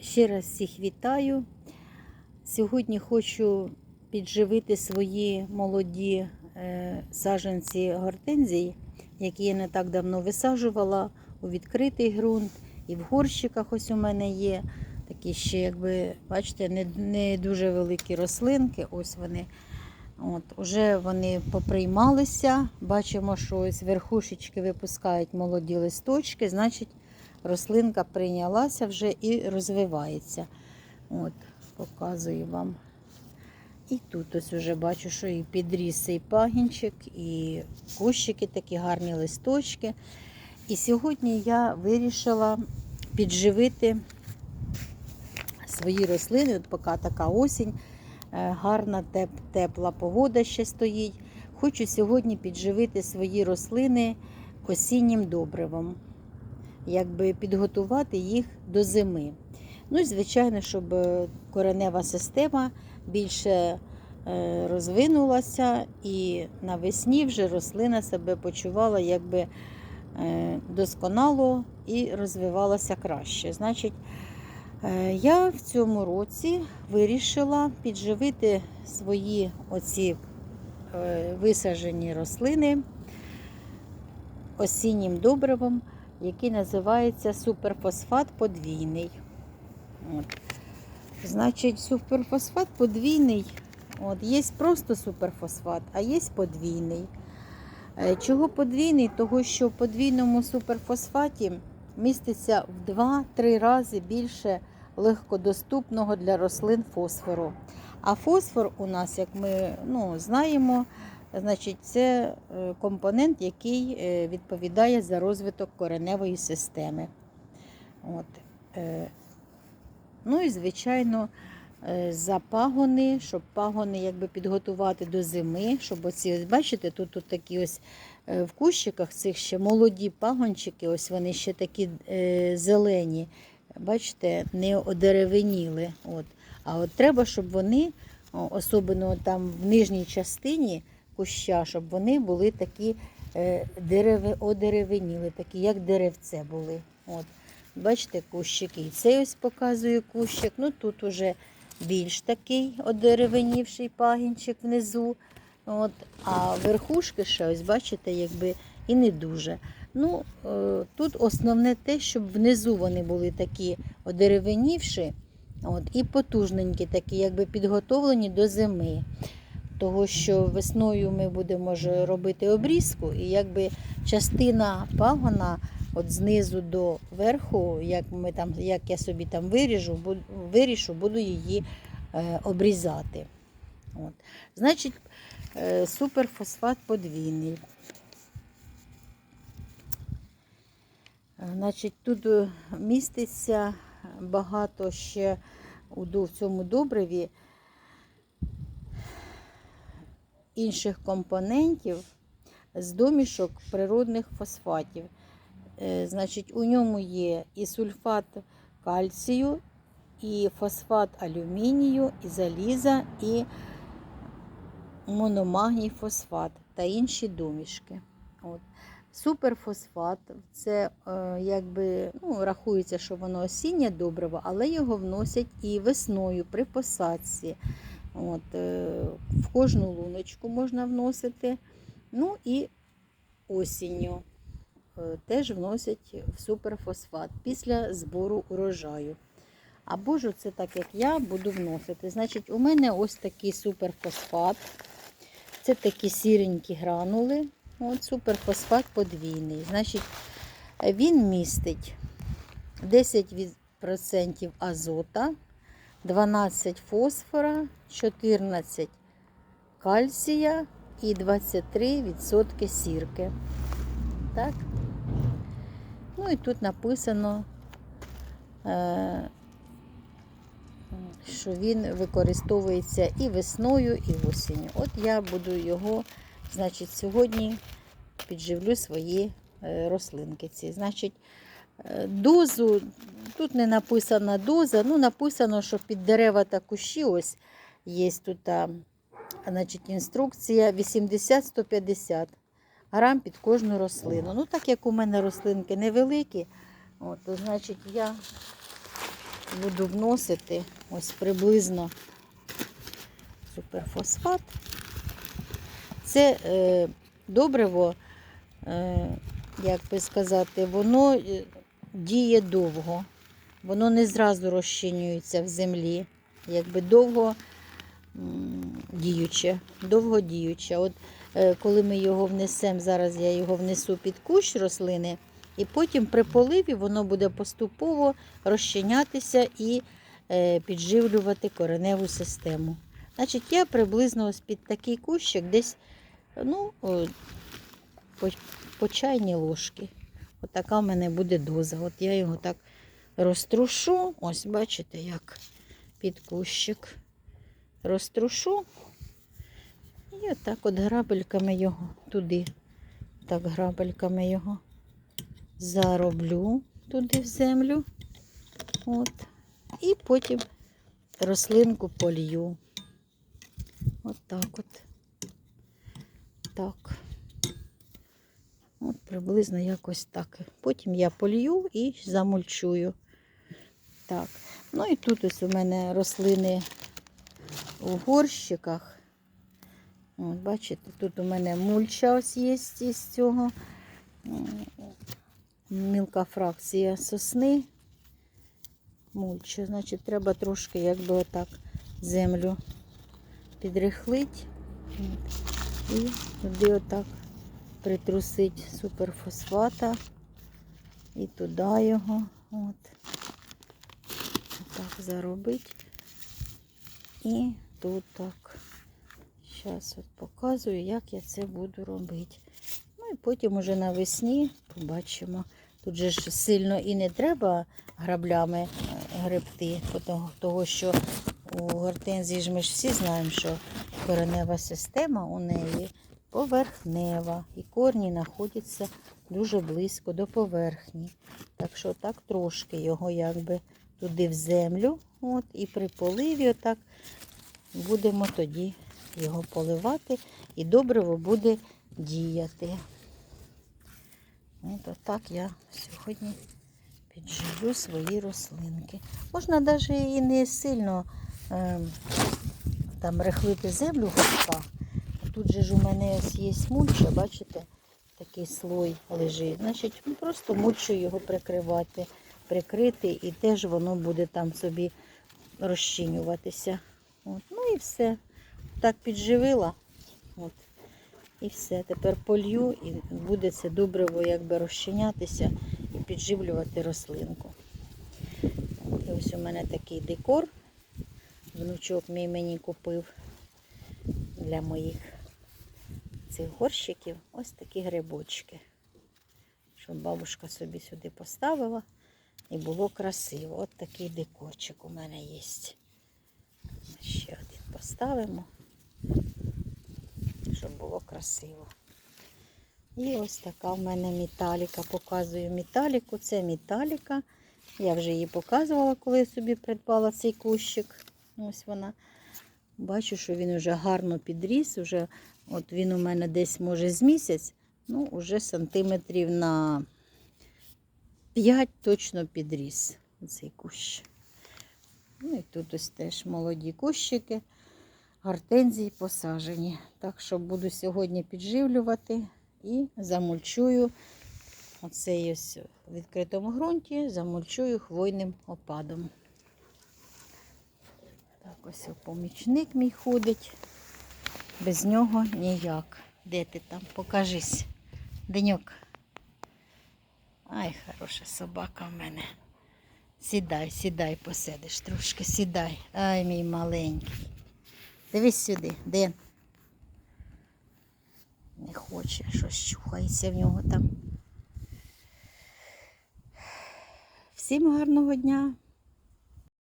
Ще раз всіх вітаю. Сьогодні хочу підживити свої молоді е, саджанці гортензій, які я не так давно висаджувала у відкритий ґрунт. І в горщиках ось у мене є такі ще, якби, бачите, не, не дуже великі рослинки. Ось вони. От, Уже вони поприймалися. Бачимо, що ось верхушечки випускають молоді листочки, значить рослинка прийнялася вже і розвивається. От, Показую вам. І тут ось уже бачу, що і підріс цей пагінчик, і кущики такі гарні листочки. І сьогодні я вирішила підживити свої рослини. От поки така осінь, е, гарна теп, тепла погода ще стоїть. Хочу сьогодні підживити свої рослини осіннім добривом, якби підготувати їх до зими. Ну і звичайно, щоб е, коренева система більше е, розвинулася і навесні вже рослина себе почувала якби е, досконало і розвивалася краще. Значить, я в цьому році вирішила підживити свої оці висаджені рослини осіннім добривом, який називається суперфосфат подвійний. От. Значить, суперфосфат подвійний. От, Є просто суперфосфат, а є подвійний. Е, Чого подвійний? Того, що в подвійному суперфосфаті міститься в 2-3 рази більше легкодоступного для рослин фосфору. А фосфор у нас, як ми ну, знаємо, значить, це е, компонент, який е, відповідає за розвиток кореневої системи. От. е, Ну і, звичайно, за пагони, щоб пагони якби підготувати до зими, щоб оці, ось, бачите, тут, тут такі ось в кущиках цих ще молоді пагончики, ось вони ще такі зелені, бачите, не одеревеніли. От. А от треба, щоб вони, особливо там в нижній частині куща, щоб вони були такі е, дереви, одеревеніли, такі, як деревце були. От. Бачите, кущики. І цей ось показує кущик. Ну тут уже більш такий одеревенівший пагінчик внизу. От. А верхушки ще ось, бачите, якби і не дуже. Ну, е, Тут основне те, щоб внизу вони були такі одеревенівші от, і потужненькі, такі, якби підготовлені до зими. Того, що весною ми будемо ж робити обрізку, і якби частина пагона от знизу до верху, як ми там, як я собі там виріжу, вирішу, буду її е, обрізати. От. Значить, е, суперфосфат подвійний. Значить, тут е, міститься багато ще у в цьому добриві інших компонентів з домішок природних фосфатів. Е, Значить, у ньому є і сульфат кальцію, і фосфат алюмінію, і заліза, і мономагній фосфат та інші домішки. От. Суперфосфат це е, якби ну, рахується, що воно осіннє добриво, але його вносять і весною при посадці. От, е, в кожну луночку можна вносити. Ну і осінню е, теж вносять в суперфосфат після збору урожаю. Або ж це так, як я буду вносити. Значить, у мене ось такий суперфосфат. Це такі сіренькі гранули. От суперфосфат подвійний. Значить, він містить 10% азота, 12 фосфора, 14 кальція і 23% сірки. Так? Ну і тут написано, е, що він використовується і весною, і осінню. От я буду його, значить, сьогодні підживлю свої е, рослинки. Значить, дозу, тут не написана доза, ну написано, що під дерева та кущі ось є тут значить, інструкція 80-150 грам під кожну рослину. Ну, так як у мене рослинки невеликі, от, то значить я буду вносити ось приблизно суперфосфат. Це е, добриво, е, як би сказати, воно е, діє довго. Воно не зразу розчинюється в землі. Якби довго діюче, довго діюче. От е, коли ми його внесемо, зараз я його внесу під кущ рослини, і потім при поливі воно буде поступово розчинятися і е, підживлювати кореневу систему. Значить, я приблизно ось під такий кущик десь ну, по, по чайній ложки. От така в мене буде доза. От я його так розтрушу. Ось, бачите, як під кущик. Розтрушу. І отак от грабельками його туди. Так, грабельками його зароблю туди в землю. От. І потім рослинку полью. От так от. От приблизно якось так. Потім я полью і замульчую. Так. Ну і тут ось у мене рослини у горщиках. От, бачите, тут у мене мульча ось є із цього. Мілка фракція сосни. Мульча. Значить, треба трошки якби отак землю підрихлить. І туди отак притрусить суперфосфата. І туди його. От. Так заробить. І тут так. Зараз от показую, як я це буду робити. Ну і потім уже навесні побачимо. Тут же ж сильно і не треба граблями е, гребти, того що у гортензії ж ми ж всі знаємо, що коренева система у неї поверхнева. І корні знаходяться дуже близько до поверхні. Так що так трошки його якби туди в землю. От, і при поливі отак будемо тоді його поливати, і добриво буде діяти. От отак я сьогодні підживлю свої рослинки. Можна навіть і не сильно е, там рихлити землю в горшках. Тут же ж у мене є мульча, бачите, такий слой лежить. Значить, ну, просто мульчою його прикривати, прикрити, і теж воно буде там собі розчинюватися. От. Ну і все. Так підживила. От. І все. Тепер полью і буде це добриво якби розчинятися і підживлювати рослинку. І ось у мене такий декор. Внучок мій мені купив для моїх цих горщиків ось такі грибочки. Щоб бабушка собі сюди поставила і було красиво. От такий декорчик у мене є. Ще один поставимо, щоб було красиво. І ось така в мене металіка. Показую металіку. Це металіка. Я вже її показувала, коли собі придбала цей кущик. Ось вона. Бачу, що він вже гарно підріс. Уже, от він у мене десь може з місяць, ну, вже сантиметрів на 5 точно підріс цей кущ. Ну і тут ось теж молоді кущики, гортензії посажені. Так що буду сьогодні підживлювати і замульчую оцей ось в відкритому ґрунті, замульчую хвойним опадом. Так, ось помічник мій ходить. Без нього ніяк. Де ти там? Покажись. Деньок. Ай, хороша собака в мене. Сідай, сідай, посидиш трошки, сідай. Ай, мій маленький. Дивись сюди, Ден. Не хоче, щось чухається в нього там. Всім гарного дня!